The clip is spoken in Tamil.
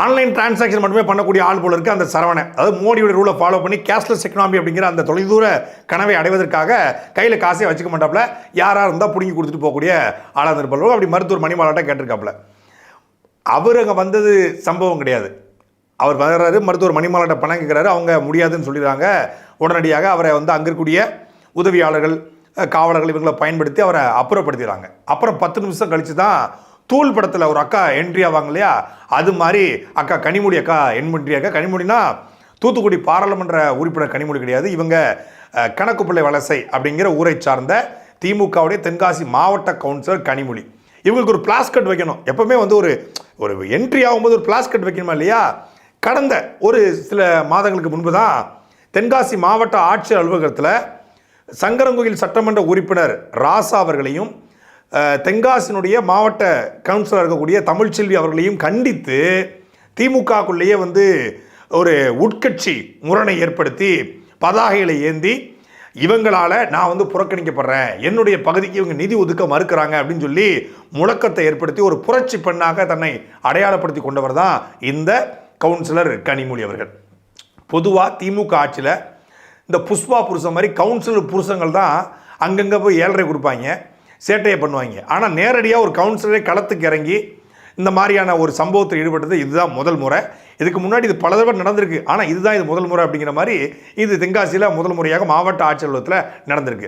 ஆன்லைன் டிரான்சாக்ஷன் மட்டுமே பண்ணக்கூடிய ஆள் போல இருக்கு அந்த சரவணன் அதாவது மோடியோட ரூலை ஃபாலோ பண்ணி கேஷ்லெஸ் எக்கனாமி அப்படிங்கிற அந்த தொலைதூர கனவை அடைவதற்காக கையில் காசே வச்சுக்க மாட்டாப்புல யாராக இருந்தால் பிடுங்கி கொடுத்துட்டு போகக்கூடிய ஆளாக இருப்பாளோ அப்படி மருத்துவர் மணிமாலாட்டம் கேட்டிருக்காப்புல அவர் அங்கே வந்தது சம்பவம் கிடையாது. அவர் வர்றாரு மருத்துவர் மணிமாலாட்ட பணம் கேட்குறாரு அவங்க முடியாதுன்னு சொல்லிடுறாங்க. உடனடியாக அவரை வந்து அங்கே இருக்கக்கூடிய உதவியாளர்கள் காவலர்கள் இவங்களை பயன்படுத்தி அவரை அப்புறப்படுத்திடுறாங்க. அப்புறம் பத்து நிமிஷம் கழித்து தான் தூள் படத்தில் ஒரு அக்கா என்ட்ரி ஆவாங்க இல்லையா? அது மாதிரி அக்கா கனிமொழி அக்கா என்ட்ரி அக்கா. கனிமொழினா தூத்துக்குடி பாராளுமன்ற உறுப்பினர் கனிமொழி கிடையாது. இவங்க கணக்குப்பிள்ளை வலசை அப்படிங்கிற ஊரை சார்ந்த திமுகவுடைய தென்காசி மாவட்ட கவுன்சிலர் கனிமொழி. இவங்களுக்கு ஒரு பிளாஸ்கட் வைக்கணும். எப்பவுமே வந்து ஒரு ஒரு என்ட்ரி ஆகும்போது ஒரு பிளாஸ்கட் வைக்கணுமா இல்லையா? கடந்த ஒரு சில மாதங்களுக்கு முன்பு தான் தென்காசி மாவட்ட ஆட்சியர் அலுவலகத்தில் சங்கரங்கோயில் சட்டமன்ற உறுப்பினர் ராசா அவர்களையும் தென்காசினுடைய மாவட்ட கவுன்சிலர் இருக்கக்கூடிய தமிழ்ச்செல்வி அவர்களையும் கண்டித்து திமுகக்குள்ளேயே வந்து ஒரு உட்கட்சி முரணை ஏற்படுத்தி பதாகைகளை ஏந்தி இவங்களால நான் வந்து புறக்கணிக்கப்படுறேன். என்னுடைய பகுதிக்கு இவங்க நிதி ஒதுக்க மறுக்கிறாங்க அப்படின்னு சொல்லி முழக்கத்தை ஏற்படுத்தி ஒரு புரட்சி பெண்ணாக தன்னை அடையாளப்படுத்தி கொண்டவர் தான் இந்த கவுன்சிலர் கனிமொழி அவர்கள். பொதுவாக திமுக ஆட்சியில் இந்த புஷ்பா புருஷன் மாதிரி கவுன்சிலர் புருஷங்கள் தான் அங்கங்கே போய் ஏழரை கொடுப்பாங்க. சேட்டையை பண்ணுவாங்க. ஆனால் நேரடியாக ஒரு கவுன்சிலரே களத்துக்கு இறங்கி இந்த மாதிரியான ஒரு சம்பவத்தில் ஈடுபட்டது இதுதான் முதல் முறை. இதுக்கு முன்னாடி இது பல தடவை நடந்திருக்கு. ஆனால் இதுதான் இது முதல் முறை அப்படிங்கிற மாதிரி இது தென்காசியில் முதல் முறையாக மாவட்ட ஆட்சி அலுவலகத்தில் நடந்திருக்கு.